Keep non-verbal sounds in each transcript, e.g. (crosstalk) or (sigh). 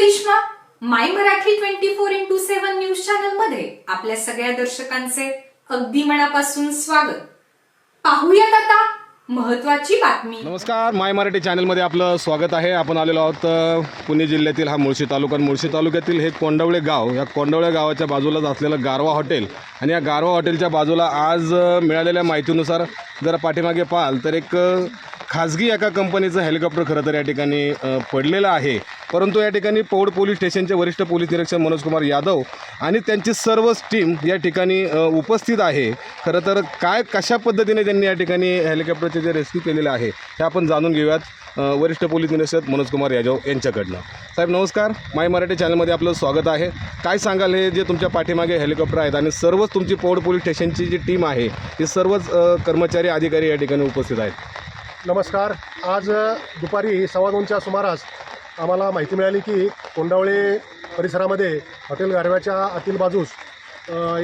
Karishma my Marathi twenty four into seven news चॅनलमध्ये आपल्या सगळ्या दर्शकांचे अगदी मनापासून स्वागत. पाहूयात आता महत्वाची बातमी. नमस्कार माय मराठी चॅनलमध्ये आपलं स्वागत आहे. आपण आलेलो आहोत पुणे जिल्ह्यातील हा मुळशी तालुका. मुळशी तालुक्यातील हे कोंडवळे गाव या कोंडवळे गावाच्या बाजूलाच असलेलं गारवा हॉटेल आणि या गारवा हॉटेलच्या बाजूला आज मिळालेल्या माहितीनुसार जर पाठीमागे पाहाल तर एक खाजगी एका कंपनीचं हेलिकॉप्टर खरं तर या ठिकाणी पडलेलं आहे. परंतु या ठिकाणी पौड पोलीस स्टेशनचे वरिष्ठ पोलीस निरीक्षक मनोज कुमार यादव आणि त्यांची सर्वच टीम या ठिकाणी उपस्थित आहे. खरं तर काय कशा पद्धतीने त्यांनी या ठिकाणी हेलिकॉप्टरचे जे रेस्क्यू केलेलं आहे हे आपण जाणून घेऊयात. वरिष्ठ पोलीस निरीक्षक मनोज कुमार यादव यांच्याकडनं. साहेब नमस्कार. माय मराठी चॅनलमध्ये आपलं स्वागत आहे. काय सांगाल हे जे तुमच्या पाठीमागे हेलिकॉप्टर आहेत आणि सर्वच तुमची पौड पोलीस स्टेशनची जी टीम आहे ती सर्वच कर्मचारी अधिकारी या ठिकाणी उपस्थित आहेत. नमस्कार. आज दुपारी सव्वा दोनच्या सुमारास आम्हाला माहिती मिळाली की कोंडावळे परिसरामध्ये हॉटेल गारव्याच्या आतील बाजूस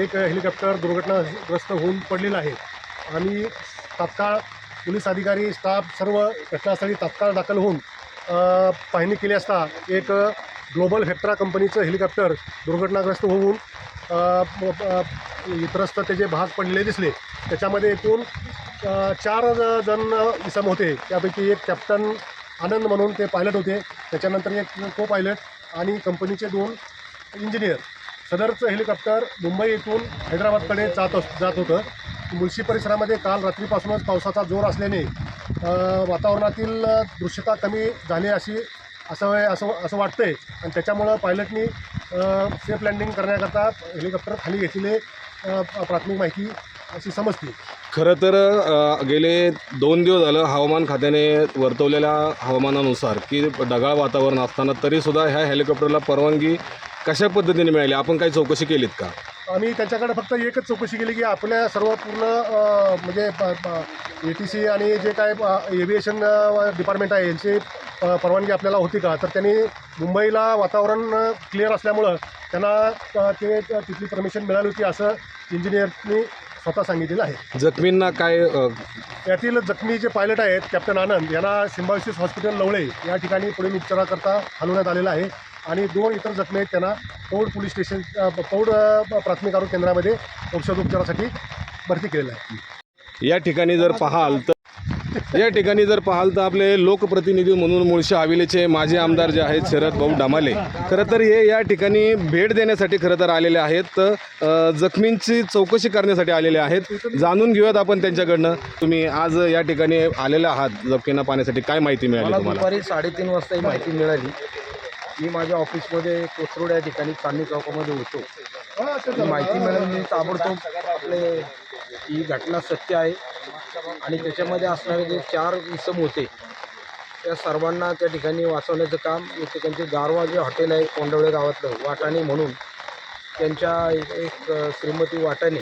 एक हेलिकॉप्टर दुर्घटनाग्रस्त होऊन पडलेलं आहे. आणि तात्काळ पोलीस अधिकारी स्टाफ सर्व घटनास्थळी तात्काळ दाखल होऊन पाहणी केली असता एक ग्लोबल हेप्ट्रा कंपनीचं हेलिकॉप्टर दुर्घटनाग्रस्त होऊन इतरस्त त्याचे भाग पडलेले दिसले त्याच्यामध्ये एकूण चार जण इसम होते. त्यापैकी एक कॅप्टन आनंद म्हणून ते पायलट होते. त्याच्यानंतर एक को पायलट आणि कंपनीचे दोन इंजिनियर सदरचं हेलिकॉप्टर मुंबई येथून हैदराबादकडे जात अस जात होतं. मुळशी परिसरामध्ये काल रात्रीपासूनच पावसाचा जोर असल्याने वातावरणातील दृश्यता कमी झाली अशी असं असं असं आहे आणि त्याच्यामुळं पायलटनी सेफ लँडिंग करण्याकरता हेलिकॉप्टर खाली घेतलेले प्राथमिक माहिती अशी समजते. खरं तर अ, गेले दोन दिवस झालं हवामान खात्याने वर्तवलेल्या हवामानानुसार की ढगाळ वातावरण असताना तरीसुद्धा ह्या हेलिकॉप्टरला परवानगी कशा पद्धतीने मिळाली? आपण काही चौकशी केलीत का? आम्ही त्यांच्याकडे फक्त एकच चौकशी केली की आपल्या सर्व पूर्ण अ, म्हणजे ए टी सी आणि जे काय एव्हिएशन डिपार्टमेंट आहे यांची अ, परवानगी आपल्याला होती का? तर त्यांनी मुंबईला वातावरण क्लिअर असल्यामुळं त्यांना अ, ते तिथली परमिशन मिळाली होती असं इंजिनियरनी स्वतः सांगितलेलं आहे. जखमींना काय अ, यातील जखमी जे पायलट आहेत कॅप्टन आनंद यांना सिम्बायोसिस हॉस्पिटल लवळे या ठिकाणी पुढील उपचाराकरता हलवण्यात आलेलं आहे. आणि दोन इतर जखमी आहेत त्यांना पौड पोलीस स्टेशन अ, पौड अ, प्राथमिक आरोग्य केंद्रामध्ये औषधोपचारासाठी भरती केलेलं आहे. या ठिकाणी जर पाहाल तर (laughs) या ठिकाणी जर पाहाल तर आपले लोकप्रतिनिधी म्हणून मुळशी हवेलीचे माजी आमदार जे आहेत शरद भाऊ डामाले. खरं तर हे या ठिकाणी भेट देण्यासाठी खरं तर आलेले आहेत. जखमींची चौकशी करण्यासाठी आलेले आहेत. जाणून घेऊयात आपण त्यांच्याकडनं. तुम्ही आज या ठिकाणी आलेले आहात. जखमींना पाहण्यासाठी काय माहिती मिळाली तुम्हाला? दुपारी साडेतीन वाजता ही माहिती मिळाली. मी माझ्या ऑफिसमध्ये कोथरूड या ठिकाणी चांदणी चौकामध्ये होतो. माहिती मिळाली मी ताबडतोब आपले ही घटना सत्य आहे. आणि त्याच्यामध्ये असणारे जे चार इसम होते त्या सर्वांना त्या ठिकाणी वाचवण्याचं काम इथे त्यांचे गारवा जे हॉटेल आहे कोंडवळे गावातलं वाटाणे म्हणून त्यांच्या एक श्रीमती वाटाणे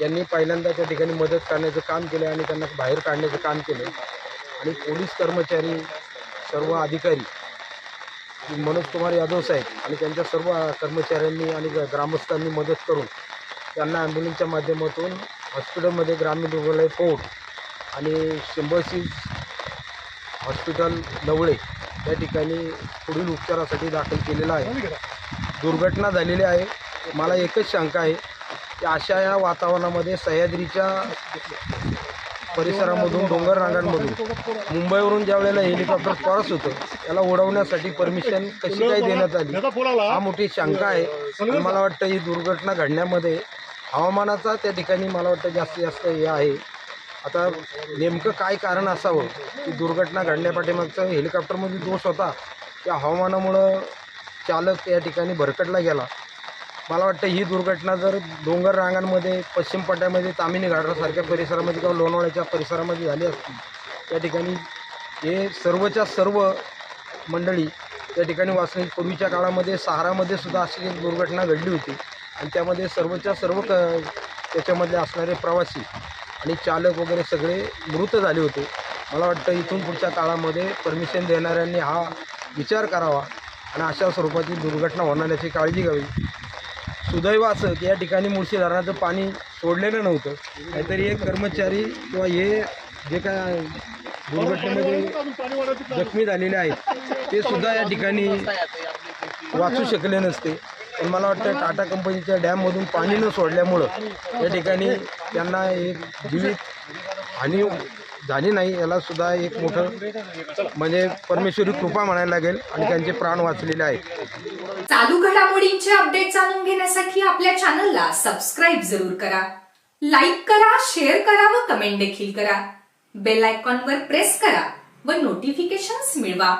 यांनी पहिल्यांदा त्या ठिकाणी मदत करण्याचं काम केलं आणि त्यांना बाहेर काढण्याचं काम केलं. आणि पोलीस कर्मचारी सर्व अधिकारी मनोज कुमार यादव साहेब आणि त्यांच्या सर्व कर्मचाऱ्यांनी आणि ग्रामस्थांनी मदत करून त्यांना ॲम्ब्युलन्सच्या माध्यमातून हॉस्पिटलमध्ये ग्रामीण रुग्णालय पोहोच आणि सिम्बॉसिस हॉस्पिटल लवळे या ठिकाणी पुढील उपचारासाठी दाखल केलेला आहे. दुर्घटना झालेली आहे. मला एकच शंका आहे की अशा या वातावरणामध्ये सह्याद्रीच्या परिसरामधून डोंगर रांगांमधून मुंबईवरून ज्या वेळेला हेलिकॉप्टर क्रॉस होतं त्याला उडवण्यासाठी परमिशन कशी काय देण्यात आली? हा मोठी शंका आहे. मला वाटतं ही दुर्घटना घडण्यामध्ये हवामानाचा त्या ठिकाणी मला वाटतं जास्तीत जास्त हे आहे. आता नेमकं काय कारण असावं? की दुर्घटना घडण्यापाठीमागचं हेलिकॉप्टरमध्ये दोष होता. त्या हवामानामुळं चालक या ठिकाणी भरकटला गेला. मला वाटतं ही दुर्घटना जर डोंगर रांगांमध्ये पश्चिम पट्ट्यामध्ये तामिनी घाटासारख्या परिसरामध्ये किंवा लोणावळ्याच्या परिसरामध्ये झाली असती त्या ठिकाणी हे सर्वच्या सर्व मंडळी त्या ठिकाणी वाचली पूर्वीच्या काळामध्ये सहारामध्ये सुद्धा अशी एक दुर्घटना घडली होती. आणि त्यामध्ये सर्वच्या सर्व क त्याच्यामधले असणारे प्रवासी आणि चालक वगैरे सगळे मृत झाले होते. मला वाटतं इथून पुढच्या काळामध्ये परमिशन देणाऱ्यांनी हा विचार करावा आणि अशा स्वरूपाची दुर्घटना होणाऱ्याची काळजी घ्यावी. सुदैव असं की या ठिकाणी मुळशी धरणाचं पाणी सोडलेलं नव्हतं. काहीतरी एक कर्मचारी किंवा हे जे काय दुर्घटनेमध्ये जखमी झालेले आहेत ते सुद्धा या ठिकाणी वाचू शकले नसते. पण मला वाटतं टाटा कंपनीच्या डॅममधून पाणी न सोडल्यामुळं या ठिकाणी त्यांना एक जीवित हानी झाली नाही याला सुद्धा एक मोठं म्हणजे परमेश्वरी कृपा म्हणायला लागेल आणि त्यांचे प्राण वाचलेले आहेत. चालू घडामोडींचे अपडेट जाणून घेण्यासाठी आपल्या चॅनलला सबस्क्राईब जरूर करा. लाईक करा शेअर करा व कमेंट देखील करा. बेल आयकॉनवर प्रेस करा व नोटिफिकेशन्स मिळवा.